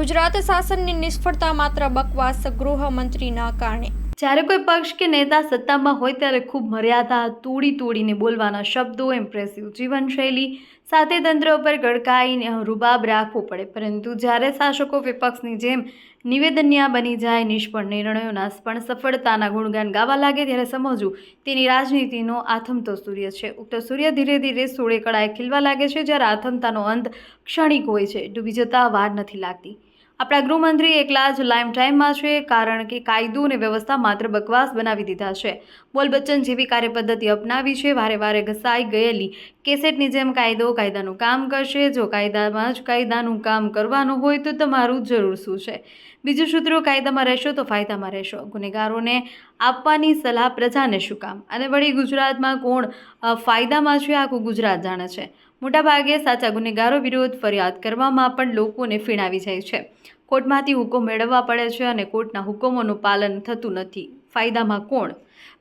ગુજરાત શાસનની નિષ્ફળતા માત્ર બકવાસ ગૃહમંત્રીના કારણે. જ્યારે કોઈ પક્ષ કે નેતા સત્તામાં હોય ત્યારે ખૂબ મર્યાદા, તોડી તોડીને બોલવાના શબ્દો ઇમ્પ્રેસિવ જીવનશૈલી, સાથે તંત્ર ઉપર ગડકાઈને રૂબાબ રાખવો પડે. પરંતુ જ્યારે શાસકો વિપક્ષની જેમ નિવેદન્યા બની જાય, નિષ્ફળ નિર્ણયોના પણ સફળતાના ગુણગાન ગાવા લાગે ત્યારે સમજવું તેની રાજનીતિનો આથમતો સૂર્ય છે. ઉક્ત સૂર્ય ધીરે ધીરે સોળે કળાએ ખીલવા લાગે છે જ્યારે આથમતાનો અંત ક્ષણિક હોય છે. ડૂબી જતા વાર નથી લાગતી. આપણા ગૃહમંત્રી એકલા જ લાઈમ ટાઈમમાં છે, કારણ કે કાયદો અને વ્યવસ્થા માત્ર બકવાસ બનાવી દીધા છે. બોલ બચ્ચન જેવી કાર્યપદ્ધતિ અપનાવી છે, વારે વારે ઘસાઈ ગયેલી કેસેટની જેમ કાયદો કાયદાનું કામ કરશે. જો કાયદામાં જ કાયદાનું કામ કરવાનું હોય તો તમારું જરૂર શું છે? બીજું સૂત્રો, કાયદામાં રહેશો તો ફાયદામાં રહેશો. ગુનેગારોને આપવાની સલાહ પ્રજાને શું કામ? અને વળી ગુજરાતમાં કોણ ફાયદામાં છે? આખું ગુજરાત જાણે છે. મોટાભાગે સાચા ગુનેગારો વિરુદ્ધ ફરિયાદ કરવામાં પણ લોકોને ફીણાવી જાય છે. કોર્ટમાંથી હુકમ મેળવવા પડે છે અને કોર્ટના હુકમોનું પાલન થતું નથી. ફાયદામાં કોણ?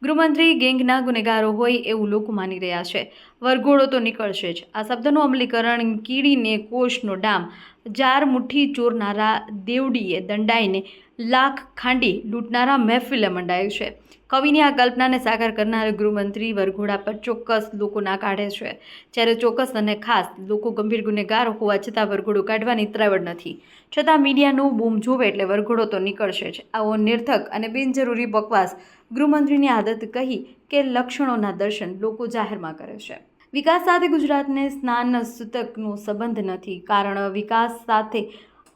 ગૃહમંત્રી ગેંગના ગુનેગારો હોય એવું લોકો માની રહ્યા છે. વરઘોડો તો નીકળશે જ. આ શબ્દનું અમલીકરણ કીડીને કોષનો ડામ. જાર મુઠ્ઠી ચોરનારા દેવડીએ દંડાઈને લાખ ખાંડી લૂંટનારા મહેફિલે મંડાયું છે. કવિની આ કલ્પનાને સાકાર કરનાર ગૃહમંત્રી વરઘોડા પર ચોક્કસ લોકો ના કાઢે છે. જ્યારે ચોક્કસ અને ખાસ લોકો ગંભીર ગુનેગાર હોવા છતાં વરઘોડો કાઢવાની ત્રાવડ નથી. છતાં મીડિયાનું બૂમ જોવે એટલે વરઘોડો તો નીકળશે જ. આવો નિર્થક અને બિનજરૂરી બકવાસ ગૃહમંત્રીની આદત કહી કે લક્ષણોના દર્શન લોકો જાહેરમાં કરે છે. વિકાસ સાથે ગુજરાતને સ્નાન સૂતકનો સંબંધ નથી. કારણ વિકાસ સાથે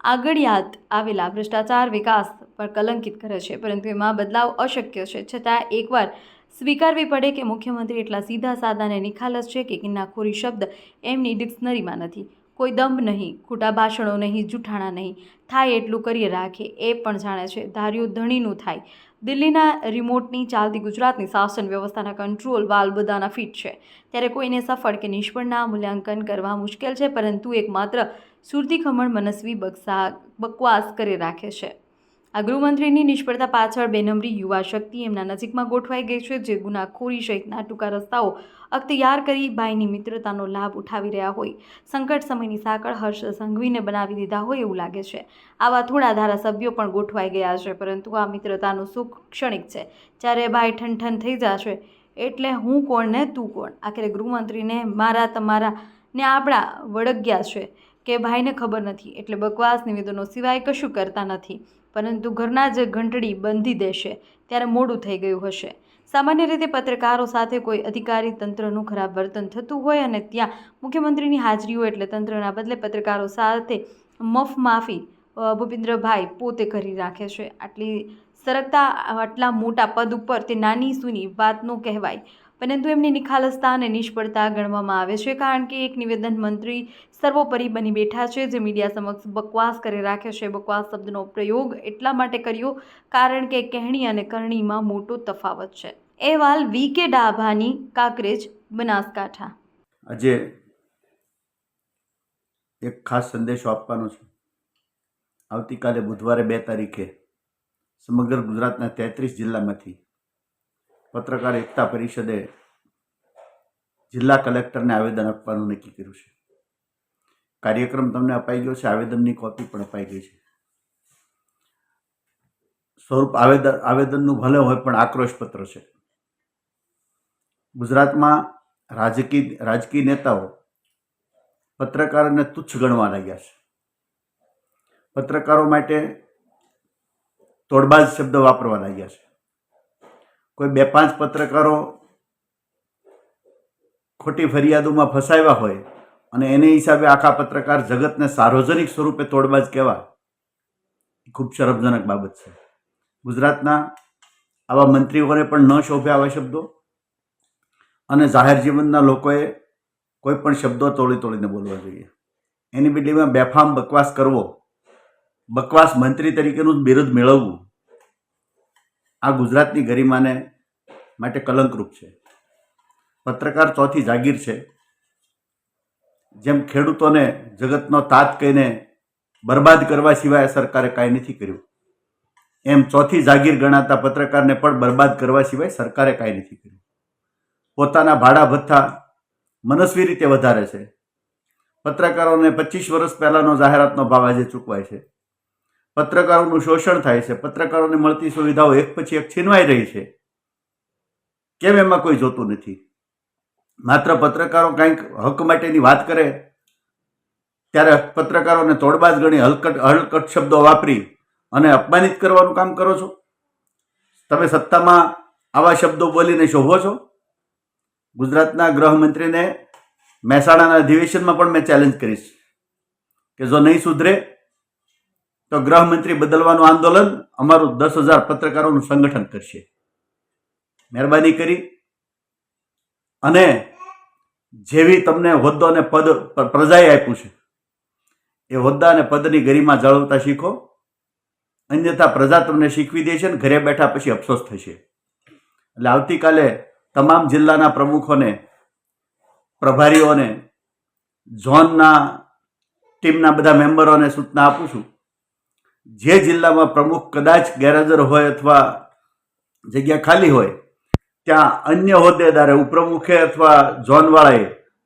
આગળિયાત આવેલા ભ્રષ્ટાચાર વિકાસ પર કલંકિત કરે છે, પરંતુ એમાં બદલાવ અશક્ય છે. છતાં એકવાર સ્વીકારવી પડે કે મુખ્યમંત્રી એટલા સીધા સાદા અને નિખાલસ છે કે કિન્નાખોરી શબ્દ એમની ડિક્શનરીમાં નથી. કોઈ દંભ નહીં, ખોટા ભાષણો નહીં જૂઠાણા નહીં. થાય એટલું કરીએ રાખે એ પણ જાણે છે, ધાર્યું ધણીનું થાય. દિલ્હીના રિમોટની ચાલતી ગુજરાતની શાસન વ્યવસ્થાના કંટ્રોલ વાલ બધાના ફિટ છે. ત્યારે કોઈને સફળ કે નિષ્ફળના મૂલ્યાંકન કરવા મુશ્કેલ છે, પરંતુ એકમાત્ર સુરતી ખમણ મનસ્વી બક્સા બકવાસ કરી રાખે છે. આ ગૃહમંત્રીની નિષ્ફળતા પાછળ બેનમરી યુવા શક્તિ એમના નજીકમાં ગોઠવાઈ ગઈ છે, જે ગુનાખોરી સહિતના ટૂંકા રસ્તાઓ અખ્તિયાર કરી ભાઈની મિત્રતાનો લાભ ઉઠાવી રહ્યા હોય. સંકટ સમયની સાંકળ હર્ષ સંઘવીને બનાવી દીધા હોય એવું લાગે છે. આવા થોડા ધારાસભ્યો પણ ગોઠવાઈ ગયા છે, પરંતુ આ મિત્રતાનું સુખ ક્ષણિક છે. જ્યારે ભાઈ ઠનઠન થઈ જશે, એટલે હું કોણ ને તું કોણ? આખરે ગૃહમંત્રીને મારા તમારા ને આપણા વળગ્યા છે કે ભાઈને ખબર નથી. એટલે બકવાસ નિવેદનો સિવાય કશું કરતા નથી. પરંતુ ઘરના જ ઘંટડી બંધી દેશે, ત્યારે મોડું થઈ ગયું હશે. સામાન્ય રીતે પત્રકારો સાથે કોઈ અધિકારી તંત્રનું ખરાબ વર્તન થતું હોય અને ત્યાં મુખ્યમંત્રીની હાજરી હોય એટલે તંત્રના બદલે પત્રકારો સાથે મફ માફી ભૂપેન્દ્રભાઈ પોતે કરી રાખે છે. આટલી સરકતા, આટલા મોટા પદ ઉપર તે નાની સૂની વાતનો કહેવાય. પરંતુ એમની નિખાલસતા અને નિષ્ફળતા ગણવામાં આવે છે કારણ કે એક નિવેદન મંત્રી સર્વોપરી બની બેઠા છે જે મીડિયા સમક્ષ બકવાસ કરી રાખે છે. બકવાસ શબ્દનો પ્રયોગ એટલા માટે કર્યો કારણ કે કહેણી અને કરણીમાં મોટો તફાવત છે. અહેવાલ વી કે ડાભાની કાંકરેજ, બનાસકાંઠા. આજે એક ખાસ સંદેશો આપવાનો છે. આવતીકાલે બુધવારે બે તારીખે સમગ્ર ગુજરાતના તેત્રીસ જિલ્લામાંથી પત્રકાર એકતા પરિષદે જિલ્લા કલેક્ટરને આવેદન આપવાનું નક્કી કર્યું છે. કાર્યક્રમ તમને અપાઈ ગયો છે. આવેદનની કોપી પણ અપાઈ ગઈ છે. સ્વરૂપ આવેદન આવેદનનું ભલે હોય પણ આક્રોશપત્ર છે. ગુજરાતમાં રાજકીય રાજકીય નેતાઓ પત્રકારોને તુચ્છ ગણવા લાગ્યા છે. પત્રકારો માટે તોડબાજ શબ્દ વાપરવા લાગ્યા છે. કોઈ બે પાંચ પત્રકારો ખોટી ફરિયાદોમાં ફસાયા હોય અને એને હિસાબે આખા પત્રકાર જગતને સાર્વજનિક સ્વરૂપે તોડબાજ કહેવા ખૂબ શરમજનક બાબત છે. ગુજરાતના આવા મંત્રીઓને પણ ન શોભે આવા શબ્દો અને જાહેર જીવનના લોકોએ કોઈ પણ શબ્દો તોડી તોડીને બોલવા જોઈએ. એની બદલીમાં બેફામ બકવાસ કરવો, બકવાસ મંત્રી તરીકેનું બિરુદ મેળવવું આ ગુજરાતની ગરિમાને માટે કલંકરૂપ છે. પત્રકાર ચોથી જાગીર છે. જેમ ખેડૂતોને જગતનો તાત કહીને બરબાદ કરવા સિવાય સરકારે કાંઈ નથી કર્યું, એમ ચોથી જાગીર ગણાતા પત્રકારને પણ બરબાદ કરવા સિવાય સરકારે કાંઈ નથી કર્યું. પોતાના ભાડા ભથ્થા મનસ્વી રીતે વધારે છે. પત્રકારોને પચીસ વર્ષ પહેલાંનો જાહેરાતનો ભાવ આજે ચૂકવાય છે. પત્રકારોનું શોષણ થાય છે. પત્રકારોને મળતી સુવિધાઓ એક પછી એક છીનવાઈ રહી છે. કેમ એમાં કોઈ જોતું નથી? માત્ર પત્રકારો કંઈક હક માટેની વાત કરે, ત્યારે પત્રકારોને તોડબાજ ગણી હલકટ હલકટ શબ્દો વાપરી અને અપમાનિત કરવાનું કામ કરો છો? તમે સત્તામાં આવા શબ્દો બોલીને શોભો છો? ગુજરાતના ગૃહમંત્રીને મહેસાણાના અધિવેશનમાં પણ મેં ચેલેન્જ કરીશ કે જો નહીં સુધરે તો ગૃહમંત્રી બદલવાનું આંદોલન અમારું દસ હજાર પત્રકારોનું સંગઠન કરશે. મહેરબાની કરી. અને જેવી તમને હોદ્દો અને પદ પ્રજાએ આપ્યું છે, એ હોદ્દા અને પદની ગરિમા જાળવતા શીખો. અન્યથા પ્રજા તમને શીખવી દે છે ને ઘરે બેઠા પછી અફસોસ થશે. એટલે આવતીકાલે તમામ જિલ્લાના પ્રમુખોને, પ્રભારીઓને, ઝોનના ટીમના બધા મેમ્બરોને સૂચના આપું છું. જે જિલ્લામાં પ્રમુખ કદાચ ગેરહાજર હોય અથવા જગ્યા ખાલી હોય, ત્યાં અન્ય હોદ્દેદારે, ઉપપ્રમુખે અથવા ઝોનવાળાએ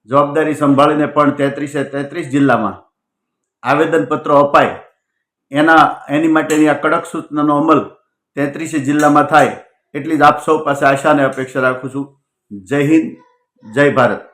જવાબદારી સંભાળીને પણ તેત્રીસે તેત્રીસ જિલ્લામાં આવેદનપત્રો અપાય. એના, એની માટેની આ કડક સૂચનાનો અમલ તેત્રીસે જિલ્લામાં થાય એટલી જ આપ સૌ પાસે આશા અને અપેક્ષા રાખું છું. જય હિન્દ, જય ભારત.